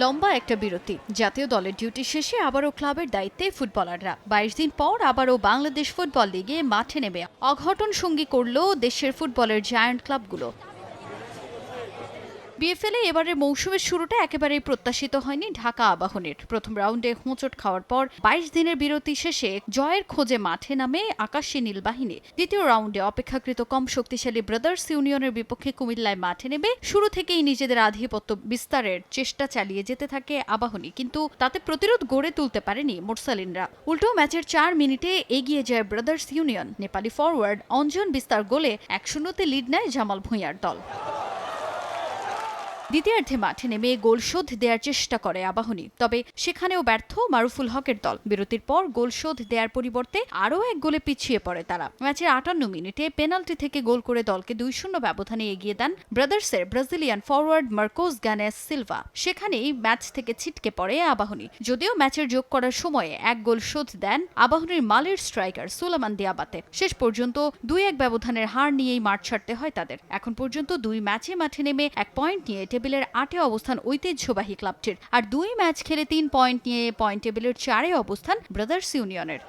লম্বা একটা বিরতি। জাতীয় দলের ডিউটি শেষে আবারও ক্লাবের দায়িত্বে ফুটবলাররা। বাইশ দিন পর আবারও বাংলাদেশ ফুটবল লিগে মাঠে নেমে অঘটন সঙ্গী করল দেশের ফুটবলের জায়ান্ট ক্লাবগুলো। বিএফএল এবারের মৌসুমের শুরুটা একেবারেই প্রত্যাশিত হয়নি ঢাকা আবাহনের। প্রথম রাউন্ডে হোঁচট খাওয়ার পর বাইশ দিনের বিরতি শেষে জয়ের খোঁজে মাঠে নামে আকাশী নীল বাহিনী। দ্বিতীয় রাউন্ডে অপেক্ষাকৃত কম শক্তিশালী ব্রাদার্স ইউনিয়নের বিপক্ষে কুমিল্লায় মাঠে নেবে শুরু থেকেই নিজেদের আধিপত্য বিস্তারের চেষ্টা চালিয়ে যেতে থাকে আবাহনী। কিন্তু তাতে প্রতিরোধ গড়ে তুলতে পারেনি মোরসালিনরা। উল্টো ম্যাচের চার মিনিটে এগিয়ে যায় brothers union Nepali forward Anjan Bista গোলে এক শূন্যতে লিড নেয় জামাল ভুঁইয়ার দল। দ্বিতীয়ার্ধে মাঠে নেমে গোল শোধ দেওয়ার চেষ্টা করে আবাহনী। তবে সেখানেও ব্যর্থ মারুফুল হকের দল। বিরতির পর গোল শোধ দেওয়ার পরিবর্তে আরও এক গোলে পিছিয়ে পড়ে তারা। ম্যাচের আটান্ন মিনিটে পেনাল্টি থেকে গোল করে দলকে দুই শূন্য ব্যবধানে এগিয়ে দেন ব্রাদার্সের ব্রাজিলিয়ান ফরওয়ার্ড মার্কোস গ্যানেস সিলভা। সেখানেই ম্যাচ থেকে ছিটকে পড়ে আবাহনী। যদিও ম্যাচের যোগ করার সময়ে এক গোল শোধ দেন আবাহনীর মালের স্ট্রাইকার সুলামান দিয়াবাতে। শেষ পর্যন্ত দুই এক ব্যবধানের হার নিয়েই মাঠ ছাড়তে হয় তাদের। এখন পর্যন্ত দুই ম্যাচে মাঠে নেমে এক পয়েন্ট নিয়ে টেবিলের আটে অবস্থান ঐতিহ্যবাহী ক্লাবটির। আর দুই ম্যাচ খেলে তিন পয়েন্ট নিয়ে পয়েন্ট টেবিলের চারে অবস্থান ব্রাদার্স ইউনিয়নের।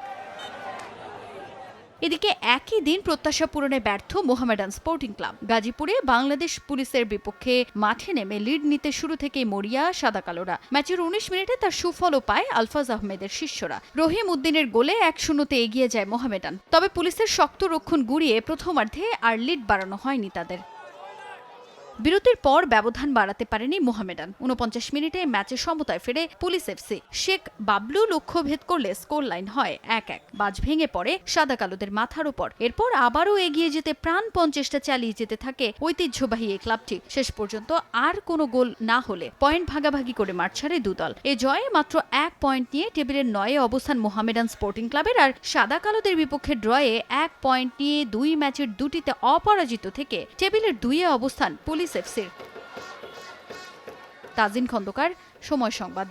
এদিকে একই দিন প্রত্যাশা পূরণে ব্যর্থ মোহামেডান স্পোর্টিং ক্লাব। গাজীপুরে বাংলাদেশ পুলিশের বিপক্ষে মাঠে নেমে লিড নিতে শুরু থেকে মরিয়া সাদা কালোরা ম্যাচের উনিশ মিনিটে তার সুফলও পায় আলফাজ আহমেদের শিষ্যরা। রহিম উদ্দিনের গোলে এক শূন্যতে এগিয়ে যায় মোহামেডান। তবে পুলিশের শক্ত রক্ষণ গুড়িয়ে প্রথমার্ধে আর লিড বাড়ানো হয়নি তাদের। বিরতির পর ব্যবধান বাড়াতে পারেনি মোহামেডান। উনপঞ্চাশ মিনিটে ম্যাচে সমতায় ফেরে পুলিশ এফসি শেখ বাবলু লক্ষ্য ভেদ করলে স্কোর লাইন হয় এক এক। বাজ ভেঙে পড়ে সাদা কালোদের মাথার উপর। এরপর আবারও এগিয়ে যেতে প্রাণপণ চেষ্টা চালিয়ে যেতে থাকে ঐতিহ্যবাহী এই ক্লাবটি। শেষ পর্যন্ত আর কোনো গোল না হলে পয়েন্ট ভাগাভাগি করে মাঠ ছাড়ে দুদল এ জয়ে মাত্র এক পয়েন্ট নিয়ে টেবিলের নয়ে অবস্থান মোহামেডান স্পোর্টিং ক্লাবের আর সাদা কালোদের বিপক্ষে ড্রয়ে এক পয়েন্ট নিয়ে দুই ম্যাচের দুটিতে অপরাজিত থেকে টেবিলের দুইয়ে অবস্থান পুলিশ এফসির তাজিন খন্দকার সময় সংবাদ।